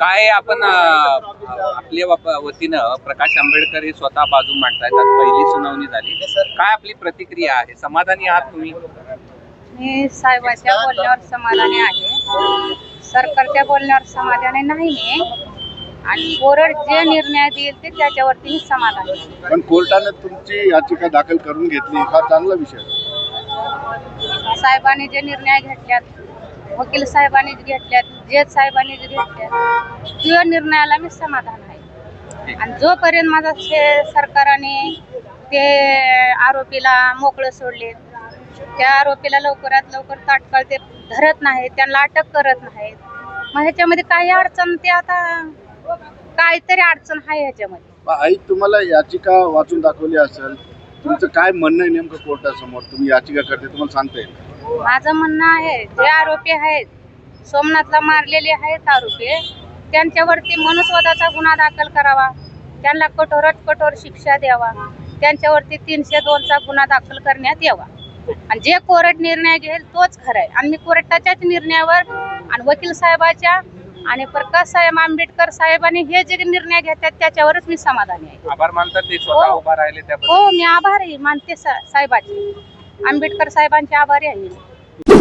काय आपण आपल्या वतीनं प्रकाश आंबेडकर हे स्वतः बाजू मांडतायत. पहिली सुनावणी झाली. काय आपली प्रतिक्रिया आहे? समाधानी आहात तुम्ही? मी साहेबाच्या बोलण्यावर समाधानी आहे. सरकारच्या बोलण्यावर समाधानी नाही मी. आणि कोरड जे निर्णय देईल ते त्याच्यावरती मी समाधानी आहे. पण कोर्टाने तुमची याचिका दाखल करून घेतली. हा चांगला विषय आहे. साहेबांनी जे निर्णय घेतल्यात वकील साहेबांनी जे घेतल्यात जज साहेबांनी जे घेतल्यात त्या निर्णयाला मी समाधान आहे. आणि जोपर्यंत माझा सरकारने ते आरोपीला मोकळं सोडले त्या आरोपीला लवकरात लवकर तात्काळ ते धरत नाहीत त्यांना अटक करत नाहीत मग ह्याच्यामध्ये काही अडचण ते आता काहीतरी अडचण आहे ह्याच्यामध्ये. आई तुम्हाला याचिका वाचून दाखवली असेल तुमचं काय म्हणणं आहे नेमकं कोर्टासमोर? तुम्ही याचिका करते तुम्हाला सांगता येईल. माझं म्हणणं आहे जे आरोपी आहेत सोमनाथला मारलेले आहेत आरोपी त्यांच्यावरती मनुस्वदाचा गुन्हा दाखल करावा त्यांना कठोरात कठोर शिक्षा द्यावा त्यांच्यावरती तीनशे दोनचा गुन्हा दाखल करण्यात यावा. आणि जे कोर्ट निर्णय घेईल तोच खरा आहे. आणि मी कोर्टाच्याच निर्णयावर आणि वकील साहेबाच्या आणि प्रकाश साहेब आंबेडकर साहेबांनी हे जे निर्णय घेतात त्याच्यावरच मी समाधानी आहे. आभार मानतात हो. हो मी आभारी मानते सा- साहेबाचे. आंबेडकर साहेबांचे आभारी आहे